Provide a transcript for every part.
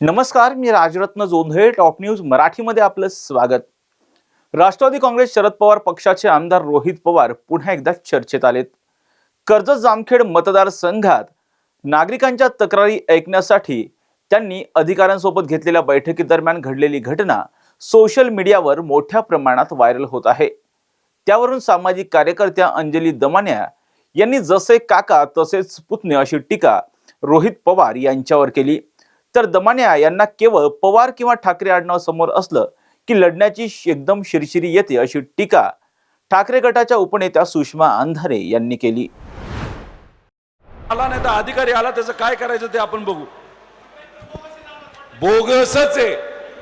नमस्कार मी Rajratna Jondhale top news मराठीमध्ये आपलं स्वागत. राष्ट्रवादी काँग्रेस शरद पवार पक्षाचे आमदार रोहित पवार पुन्हा एकदा चर्चेत आलेत. कर्जत जामखेड मतदारसंघात नागरिकांच्या तक्रारी ऐकण्यासाठी त्यांनी अधिकाऱ्यांसोबत घेतलेल्या बैठकीदरम्यान घडलेली घटना सोशल मीडियावर मोठ्या प्रमाणात व्हायरल होत आहे. त्यावरून सामाजिक कार्यकर्त्या अंजली दमान्या यांनी जसे काका तसेच पुतणे अशी टीका रोहित पवार यांच्यावर केली. तर दमान्या यांना केवळ पवार किंवा ठाकरे आडनाव समोर असलं की लढण्याची एकदम शिरशिरी येते अशी टीका ठाकरे गटाच्या उपनेत्या सुषमा अंधारे यांनी केली. आला नाही तर अधिकारी आला त्याचं काय करायचं ते आपण बघू. बोगसच आहे.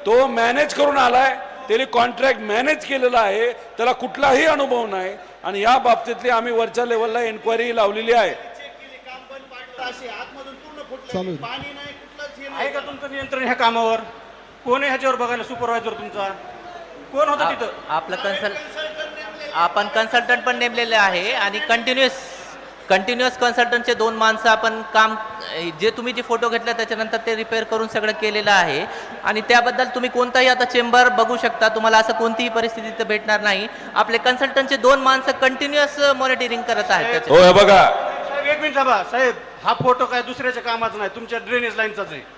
तो मॅनेज करून आलाय त्याने कॉन्ट्रॅक्ट मॅनेज केलेला आहे त्याला कुठलाही अनुभव नाही आणि या बाबतीतली आम्ही वरच्या लेवलला एन्क्वायरी लावलेली आहे. चालू आहे. का तुमचं नियंत्रण ह्या कामावर? कोण आहे ह्याच्यावर बघायला सुपरवायझर तुमचा? कोण होता तिथं? आप- आपलं कन्सल्ट आपण कन्सल्टंट पण नेमलेले आहे आणि कंटिन्युअस कंटिन्युअस कन्सल्टंटचे दोन माणसं आपण काम जे तुम्ही जे फोटो घेतले त्याच्यानंतर ते रिपेअर करून सगळं केलेलं आहे. आणि त्याबद्दल तुम्ही कोणताही आता चेंबर बघू शकता. तुम्हाला असं कोणतीही परिस्थिती इथं भेटणार नाही. आपले कन्सल्टंटचे दोन माणसं कंटिन्युअस मॉनिटरिंग करत आहेत. हो हे बघा. साहेब एक मिनिट थांबा. साहेब हा फोटो काय दुसऱ्याच्या कामाचा नाही. तुमच्या ड्रेनेज लाईनचाच आहे.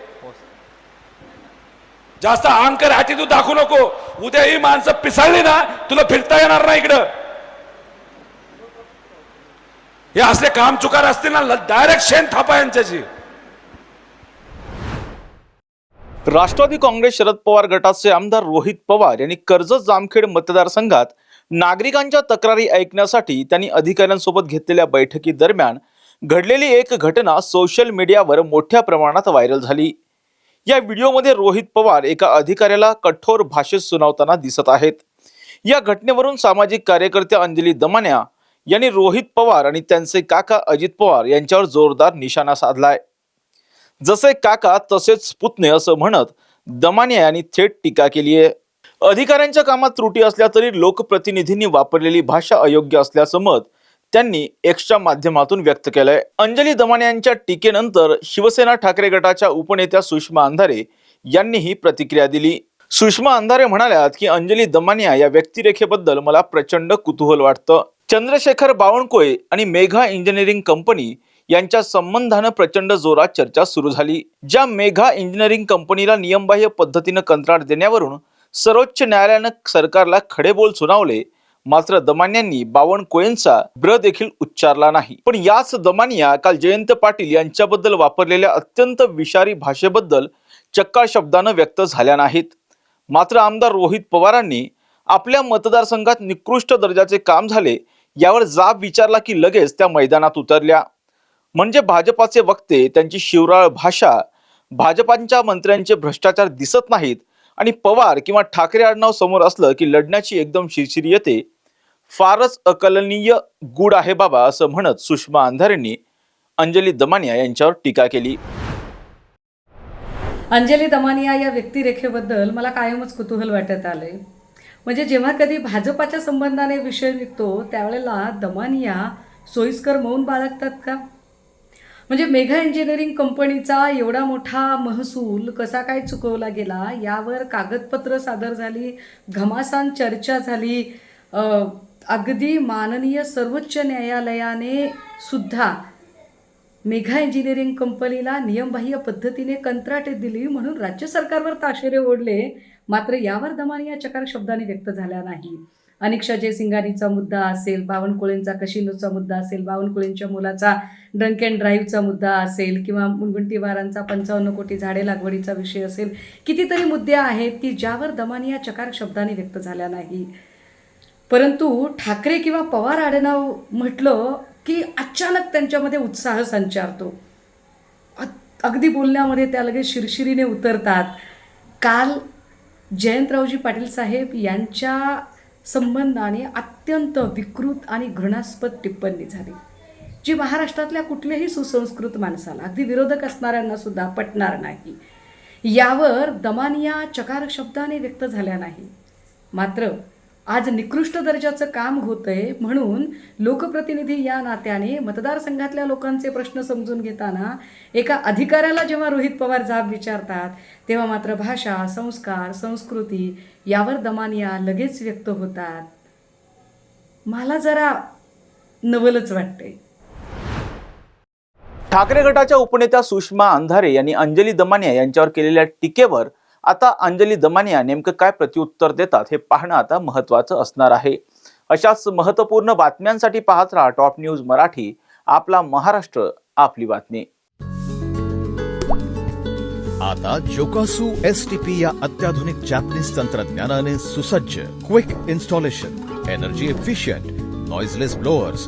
जास्त अहंकार हाती तू दाखवू नको. उद्या ही माणसं पिसाळली ना तुला फिरता येणार नाही इकडं. हे असले काम चुकार असतील ना डायरेक्ट शेण थापा यांच्याशी. राष्ट्रवादी काँग्रेस शरद पवार गटाचे आमदार रोहित पवार यांनी कर्जत जामखेड मतदारसंघात नागरिकांच्या तक्रारी ऐकण्यासाठी त्यांनी अधिकाऱ्यांसोबत घेतलेल्या बैठकी दरम्यान घडलेली एक घटना सोशल मीडियावर मोठ्या प्रमाणात व्हायरल झाली. या व्हिडिओमध्ये रोहित पवार एका अधिकाऱ्याला कठोर भाषेत सुनावताना दिसत आहेत. या घटनेवरून सामाजिक कार्यकर्त्या अंजली दमान्या यांनी रोहित पवार आणि त्यांचे काका अजित पवार यांच्यावर जोरदार निशाणा साधलाय. जसे काका तसेच पुतणे असं म्हणत दमान्या यांनी थेट टीका केली आहे. अधिकाऱ्यांच्या कामात त्रुटी असल्या तरी लोकप्रतिनिधींनी वापरलेली भाषा अयोग्य असल्याचं मत त्यांनी एक्सच्या माध्यमातून व्यक्त केलंय. अंजली दमाने यांच्या टीकेनंतर शिवसेना ठाकरे गटाच्या उपनेत्या सुषमा अंधारे यांनी ही प्रतिक्रिया दिली. सुषमा अंधारे म्हणाल्यात की अंजली दमानिया या व्यक्तिरेखेबद्दल मला प्रचंड कुतूहल वाटतं. चंद्रशेखर बावनकुळे आणि मेघा इंजिनिअरिंग कंपनी यांच्या संबंधानं प्रचंड जोरात चर्चा सुरू झाली. ज्या मेघा इंजिनिअरिंग कंपनीला नियमबाह्य पद्धतीनं कंत्राट देण्यावरून सर्वोच्च न्यायालयानं सरकारला खडे बोल सुनावले मात्र दमान्यांनी बावनकुळेंचा ब्र देखील उच्चारला नाही. पण याच दमानिया काल जयंत पाटील यांच्याबद्दल वापरलेल्या अत्यंत विषारी भाषेबद्दल चक्का शब्दानं व्यक्त झाल्या नाहीत. मात्र आमदार रोहित पवारांनी आपल्या मतदारसंघात निकृष्ट दर्जाचे काम झाले यावर जाब विचारला की लगेच त्या मैदानात उतरल्या. म्हणजे भाजपाचे वक्ते त्यांची शिवराळ भाषा भाजपांच्या मंत्र्यांचे भ्रष्टाचार दिसत नाहीत आणि पवार किंवा ठाकरे आडनाव समोर असलं की लढण्याची एकदम शिरशिरी येते फारच अकलनीय गुड आहे बाबा असं म्हणत सुषमा अंधारेंनी अंजली दमानिया यांच्यावर टीका केली. अंजली दमानिया या व्यक्तिरेखेबद्दल मला कायमच कुतूहल वाटत आलंय. म्हणजे जेव्हा कधी भाजपाच्या संबंधाने विषय निघतो त्यावेळेला दमानिया सोयीस्कर मौन बाळगतात का? म्हणजे मेघा इंजिनिअरिंग कंपनीचा एवढा मोठा महसूल कसा काय चुकवला गेला यावर कागदपत्र सादर झाली घमासान चर्चा झाली अगदी माननीय सर्वोच्च न्यायालयाने सुद्धा मेघा इंजिनिअरिंग कंपनीला नियमबाह्य पद्धतीने कंत्राटे दिली म्हणून राज्य सरकारवर ताशेरे ओढले. मात्र यावर दमानिया चकार शब्दाने व्यक्त झाल्या नाही. अनिक्षा जयसिंगानीचा मुद्दा असेल बावनकुळेंचा कशिनोचा मुद्दा असेल बावनकुळेंच्या मुलाचा ड्रंक अँड ड्राईव्हचा मुद्दा असेल किंवा मुनगुंटीवारांचा पंचावन्न कोटी झाडे लागवडीचा विषय असेल कितीतरी मुद्दे आहेत की ज्यावर दमानिया चकार शब्दाने व्यक्त झाल्या नाही. परंतु ठाकरे किंवा पवार आडनाव म्हटलं की अचानक त्यांच्यामध्ये उत्साह संचारतो. अगदी बोलण्यामध्ये त्या लगेच शिरशिरीने उतरतात. काल जयंतरावजी पाटील साहेब यांच्या संबंधाने अत्यंत विकृत आणि घृणास्पद टिप्पणी झाली जी महाराष्ट्रातल्या कुठल्याही सुसंस्कृत माणसाला अगदी विरोधक असणाऱ्यांना सुद्धा पटणार नाही. यावर दमानिया चकार शब्दाने व्यक्त झाल्या नाही. मात्र आज निकृष्ट दर्जाचं काम होतंय म्हणून लोकप्रतिनिधी या नात्याने मतदारसंघातल्या लोकांचे प्रश्न समजून घेताना एका अधिकाऱ्याला जेव्हा रोहित पवार जाब विचारतात तेव्हा मात्र भाषा संस्कार संस्कृती यावर दमानिया लगेच व्यक्त होतात. मला जरा नवलच वाटतंय. ठाकरे गटाच्या उपनेत्या सुषमा अंधारे यांनी अंजली दमानिया यांच्यावर केलेल्या टीकेवर आता अंजली दमानिया नेमकं काय प्रत्युत्तर देतात हे पाहणं आता महत्वाचं असणार आहे. अशाच महत्त्वपूर्ण बातम्यांसाठी पाहत राहा टॉप न्यूज मराठी आपला महाराष्ट्र आपली बातमी. आता जोकासू एस टी पी या अत्याधुनिक जॅपनीज तंत्रज्ञानाने सुसज्ज quick installation energy efficient noiseless blowers